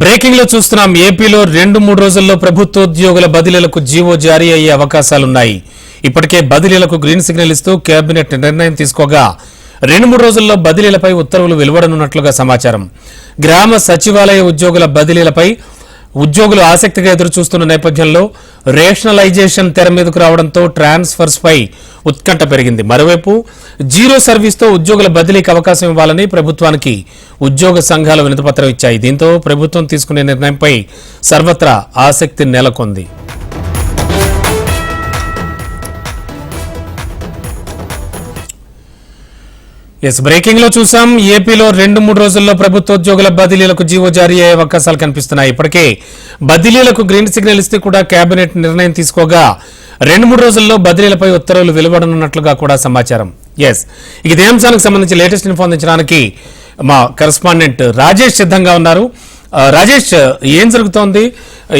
బ్రేకింగ్లో చూస్తున్నాం. ఏపీలో రెండు మూడు రోజుల్లో ప్రభుత్వోద్యోగుల బదిలీలకు జీవో జారీ అయ్యే అవకాశాలున్నాయి. ఇప్పటికే బదిలీలకు గ్రీన్ సిగ్నల్ ఇస్తూ కేబినెట్ నిర్ణయం తీసుకోగా రెండు మూడు రోజుల్లో బదిలీలపై ఉత్తర్వులు వెలువడనున్నట్లుగా సమాచారం. గ్రామ సచివాలయ ఉద్యోగుల బదిలీలపై ఉద్యోగులు ఆసక్తిగా ఎదురు చూస్తున్న నేపథ్యంలో రేషనలైజేషన్ తెర మీదకు రావడంతో ట్రాన్స్ఫర్స్ పై ఉత్కంఠ పెరిగింది. మరోవైపు జీరో సర్వీస్తో ఉద్యోగుల బదిలీకి అవకాశం ఇవ్వాలని ప్రభుత్వానికి ఉద్యోగ సంఘాలు వినతిపత్రం ఇచ్చాయి. దీంతో ప్రభుత్వం తీసుకునే నిర్ణయంపై సర్వత్రా ఆసక్తి నెలకొంది. ఎస్ బ్రేకింగ్లో చూసాం. ఏపీలో రెండు మూడు రోజుల్లో ప్రభుత్వోద్యోగుల బదిలీలకు జీవో జారీ అయ్యే అవకాశాలు కనిపిస్తున్నాయి. ఇప్పటికే బదిలీలకు గ్రీన్ సిగ్నల్ ఇస్తే కూడా కేబినెట్ నిర్ణయం తీసుకోగా రెండు మూడు రోజుల్లో బదిలీలపై ఉత్తర్వులు వెలువడనున్నట్లుగా కూడా సమాచారం. ఎస్ ఇక ఇదే అంశానికి సంబంధించి లేటెస్ట్ ఇన్ఫో అందించడానికి మా కరెస్పాండెంట్ రాజేష్ సిద్ధంగా ఉన్నారు. రాజేష్ ఏం జరుగుతోంది?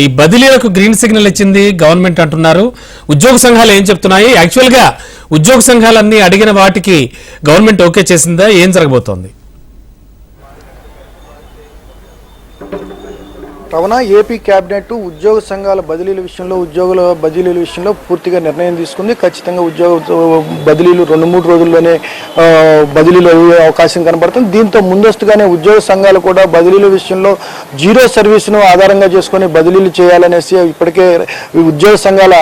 ఈ బదిలీలకు గ్రీన్ సిగ్నల్ ఇచ్చింది గవర్నమెంట్ అంటున్నారు. ఉద్యోగ సంఘాలు ఏం చెప్తున్నాయి? యాక్చువల్గా ఉద్యోగ సంఘాలన్నీ అడిగిన వాటికి గవర్నమెంట్ ఓకే చేసిందా? ఏం జరగబోతోంది? రవణ ఏపీ కేబినెట్ ఉద్యోగ సంఘాల బదిలీల విషయంలో ఉద్యోగుల బదిలీల విషయంలో పూర్తిగా నిర్ణయం తీసుకుంది. ఖచ్చితంగా ఉద్యోగ బదిలీలు రెండు మూడు రోజుల్లోనే బదిలీలు అయ్యే అవకాశం కనబడుతుంది. దీంతో ముందస్తుగానే ఉద్యోగ సంఘాలు కూడా బదిలీల విషయంలో జీరో సర్వీస్ను ఆధారంగా చేసుకొని బదిలీలు చేయాలనేసి ఇప్పటికే ఉద్యోగ సంఘాల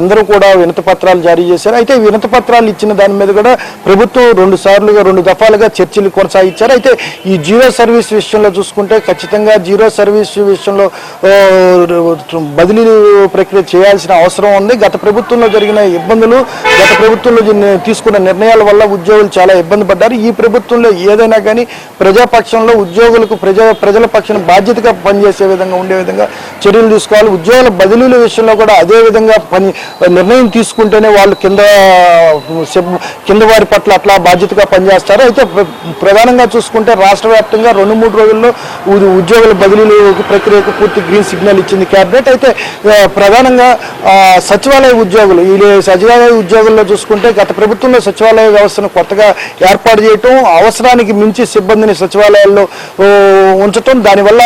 అందరూ కూడా వినత పత్రాలు జారీ చేశారు. అయితే వినతపత్రాలు ఇచ్చిన దాని మీద కూడా ప్రభుత్వం రెండు సార్లుగా రెండు దఫాలుగా చర్చలు కొనసాగించారు. అయితే ఈ జీరో సర్వీస్ విషయంలో చూసుకుంటే ఖచ్చితంగా జీరో సర్వీస్ విషయం రాష్ట్రంలో బదిలీ ప్రక్రియ చేయాల్సిన అవసరం ఉంది. గత ప్రభుత్వంలో జరిగిన ఇబ్బందులు గత ప్రభుత్వంలో తీసుకున్న నిర్ణయాల వల్ల ఉద్యోగులు చాలా ఇబ్బంది పడ్డారు. ఈ ప్రభుత్వంలో ఏదైనా కానీ ప్రజాపక్షంలో ఉద్యోగులకు ప్రజా ప్రజల పక్షాన బాధ్యతగా పనిచేసే విధంగా ఉండే విధంగా చర్యలు తీసుకోవాలి. ఉద్యోగుల బదిలీల విషయంలో కూడా అదే విధంగా పని నిర్ణయం తీసుకుంటేనే వాళ్ళు కింద కింద వారి పట్ల అట్లా బాధ్యతగా పనిచేస్తారు. అయితే ప్ర- ప్రధానంగా చూసుకుంటే రాష్ట్ర వ్యాప్తంగా రెండు మూడు రోజుల్లో ఉద్యోగుల బదిలీలు ప్రక్రియ ప్రక్రియకు పూర్తి గ్రీన్ సిగ్నల్ ఇచ్చింది క్యాబినెట్ అయితే ప్రధానంగా సచివాలయ ఉద్యోగులు ఈ సచివాలయ ఉద్యోగుల్లో చూసుకుంటే గత ప్రభుత్వంలో సచివాలయ వ్యవస్థను కొత్తగా ఏర్పాటు చేయటం అవసరానికి మించి సిబ్బందిని సచివాలయాల్లో ఉంచటం దానివల్ల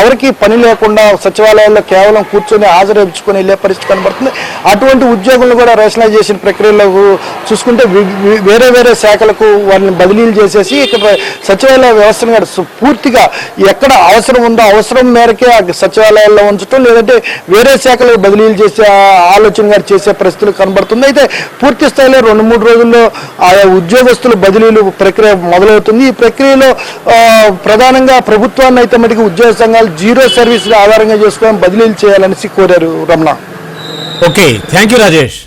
ఎవరికి పని లేకుండా సచివాలయాల్లో కేవలం కూర్చొని హాజరేపించుకొని వెళ్ళే పరిస్థితి కనబడుతుంది. అటువంటి ఉద్యోగులను కూడా రేషనలైజేషన్ ప్రక్రియలో చూసుకుంటే వేరే వేరే శాఖలకు వారిని బదిలీలు చేసేసి ఇక్కడ సచివాలయ వ్యవస్థను కూడా పూర్తిగా ఎక్కడ అవసరం ఉందో అవసరం మేరకే ఆ సచివాలయాల్లో ఉంచడం లేదంటే వేరే శాఖలకు బదిలీలు చేసే ఆలోచన గారు చేసే పరిస్థితులు కనబడుతుంది. అయితే పూర్తి స్థాయిలో రెండు మూడు రోజుల్లో ఆయా ఉద్యోగస్తుల బదిలీలు ప్రక్రియ మొదలవుతుంది. ఈ ప్రక్రియలో ప్రధానంగా ప్రభుత్వాన్ని అయితే మటుకు ఉద్యోగ సంఘాలు జీరో సర్వీసులు ఆధారంగా చేసుకొని బదిలీలు చేయాలనేసి కోరారు Ramana. Okay thank you Rajesh.